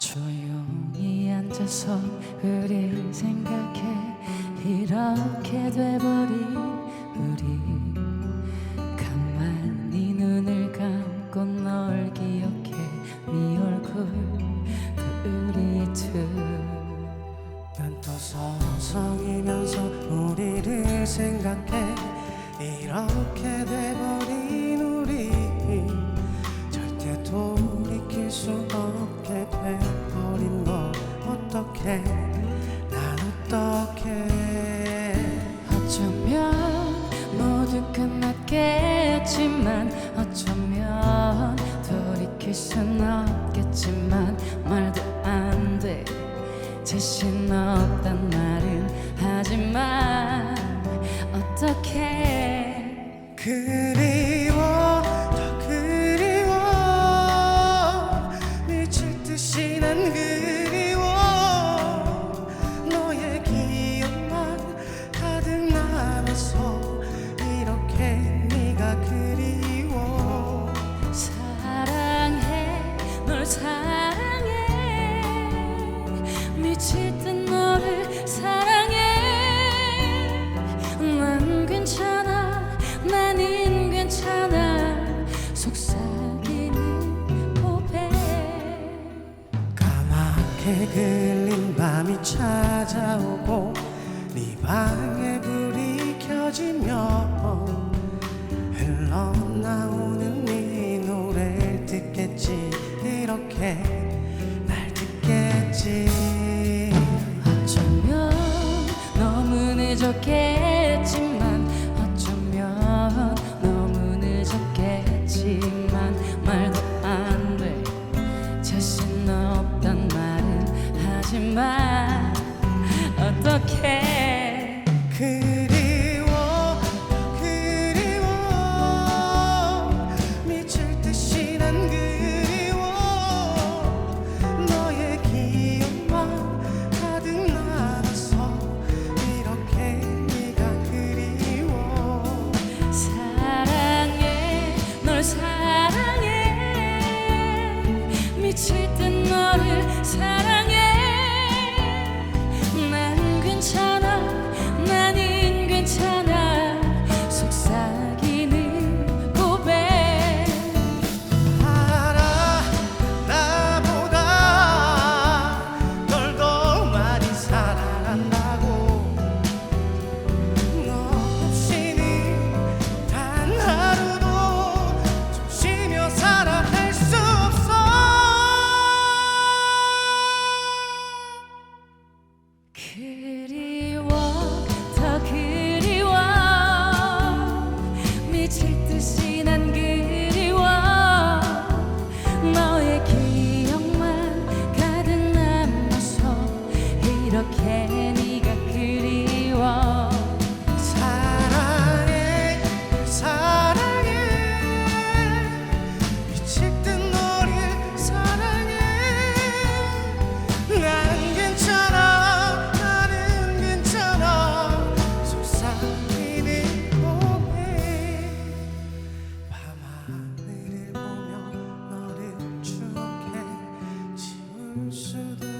조용히 앉아서 우릴 생각해. 이렇게 돼버린 우리. 가만히 눈을 감고 널 기억해. 네 얼굴 그 우리 난또 서성이면서 우리를 생각해 끝났겠지만 어쩌면 돌이킬 순 없겠지만 말도 안 돼. 자신 없단 말은 하지만 어떡해. 그리 해글린 밤이 찾아오고 네 방에 불이 켜지며 흘러나오는 네 노래를 듣겠지? 이렇게 날 듣겠지. 어쩌면 너무 늦었게 만 어떻게 그리워 그리워. 미칠 듯이 난 그리워. 너의 기억만 가득 남아서 이렇게 네가 그리워. 사랑해 널 사랑해. Okay. to the